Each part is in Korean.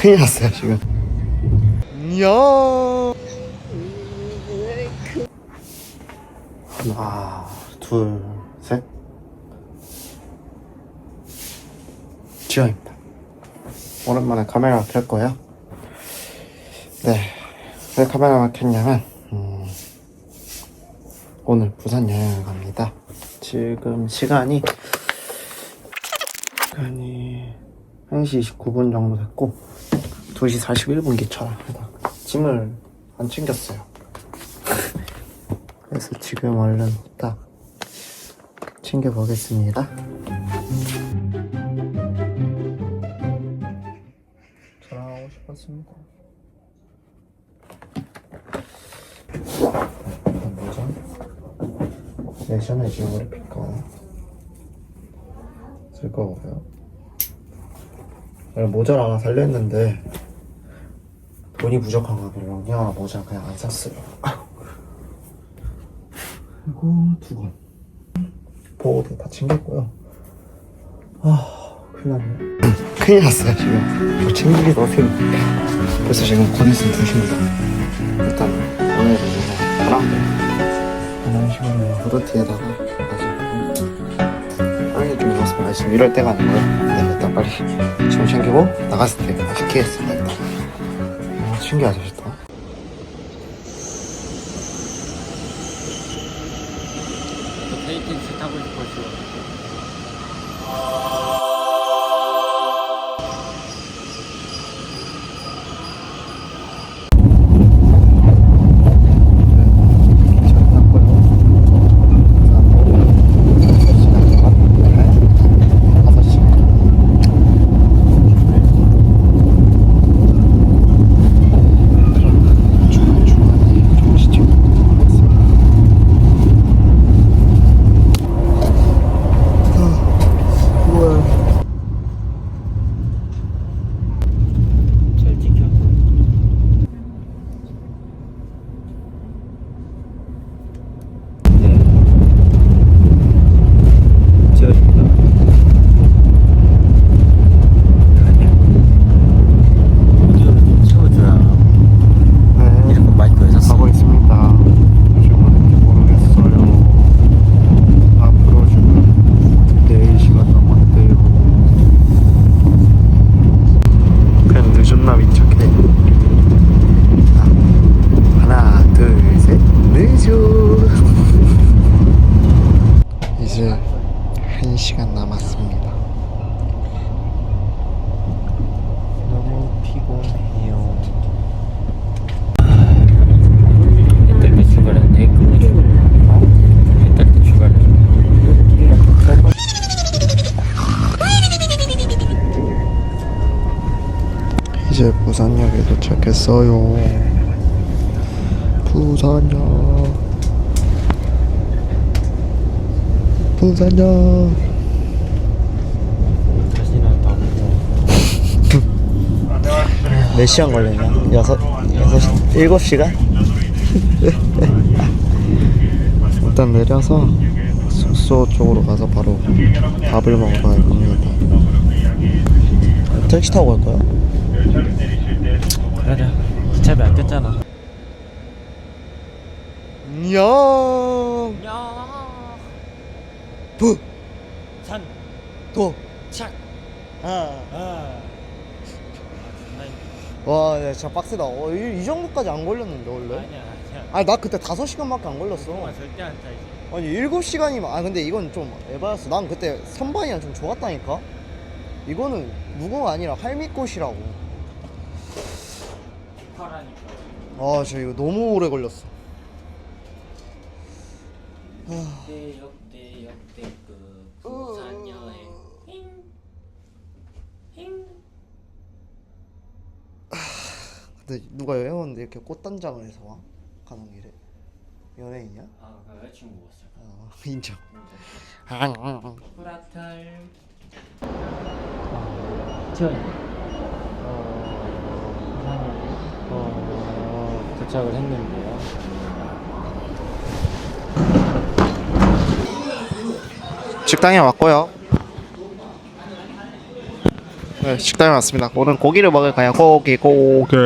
큰일 났어요 지금. 이야. 하나 둘셋. 지영입니다. 오랜만에 카메라 켤 거예요 네, 왜 카메라만 켰냐면 음, 오늘 부산 여행을 갑니다. 지금 시간이 시간이 1시 29분 정도 됐고 2시 41분 기차라 짐을 안 챙겼어요. 그래서 지금 얼른 딱 챙겨보겠습니다. 전화하고 싶었습니다. 뭐죠? 내셔널 지오그래픽 거쓸 거고요. 모자를 하나 살려 했는데 돈이 부족한가 별로 그냥 모자 그냥 안 샀어요. 그리고 두 권. 보호도 다 챙겼고요. 아, 큰일 났네. 큰일 났어요, 지금. 이거 챙기기도 어색해. 그래서 지금 곧 있으면 2시입니다. 일단 오늘은 그냥 바람 이런 식으로 후드티에다가 가지고 빨리 좀 입었으면 아, 지금 이럴 때가 아니고요 네, 일단 빨리 짐 챙기고 나갔을 때 다시 키겠습니다 신기하죠 또 데이트스 타고 싶었어. 잘 지켜. 네. 찍어줍니다. 오디오를 좀 채워줘야 네, 이렇게 마이크 왜 샀어? 가고 있습니다 지금은 모르겠어요 앞으로 지금 4시간 남았대요 그냥 늦었나 미쳤게 자, 하나 둘셋 늦어 이제 1시간 남았습니다 너무 피곤해요 이때 때 출발했는데 그거 출발. 어? 이때 때 출발했는데. 이제 부산역에 도착했어요. 부산역. 부산역. 몇 시간 걸리냐? 여섯, 여섯, 시- 일곱 시간? 일단 내려서 숙소 쪽으로 가서 바로 밥을 먹으러 갈 겁니다. 택시 타고 갈 거야? 그러자. 기차비 아꼈잖아. 안녕. 야. 부. 산. 도. 착. 아. 아. 와, 야, 진짜 빡세다. 어, 이, 이 정도까지 안 걸렸는데, 원래? 아니야 아니야. 아니, 나 그때 5시간밖에 안 걸렸어. 동안 절대 안 타지. 아니, 7시간이면, 아, 근데 이건 좀 에바였어. 난 그때 선반이랑 좀 좋았다니까? 이거는 무거가 아니라 할미꽃이라고. 아, 저 이거 너무 오래 걸렸어. 역대 역대 역대급 부산 여행. 힝. 힝. 근데 누가 여행 오는데 이렇게 꽃단장을 해서 와? 가는 길에. 연예인이야? 아, 그 여자친구 왔어. 어, 인정. 프라탈. 지원. 어, 부산에 어, 도착을 했는데요. 식당에 왔고요. 네, 네, 식당에 왔습니다. 오늘 고기를 먹을 거야. 고기, 고기.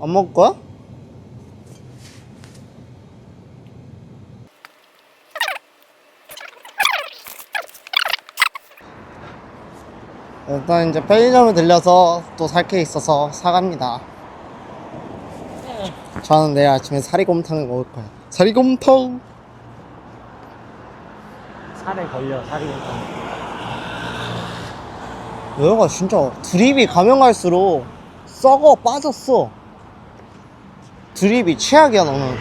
안 먹을 거야? 일단 이제 편의점에 들려서 또 살 게 있어서 사갑니다. 저는 내일 아침에 사리곰탕을 먹을 거예요. 사리곰탕. 살에 걸려 살이 여기가 진짜 드립이 가면 갈수록 썩어 빠졌어. 드립이 최악이야 너는.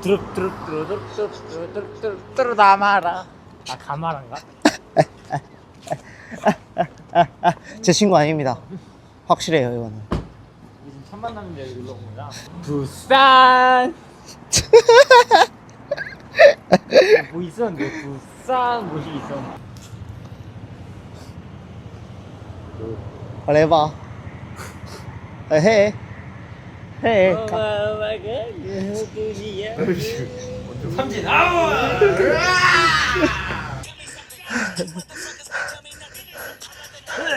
드릅 드릅 드릅 드릅 드릅 드릅 드릅 드릅 나마라 아 가마란가? 제 친구 아닙니다. 확실해요 이거는. 요즘 첫 만남인데 여기 놀러 온 거야? 부산 뭐 있었는데 부산 뭐시 있었는데 빨리 해봐. 아, 해. 해. 어, 가- 삼진 아우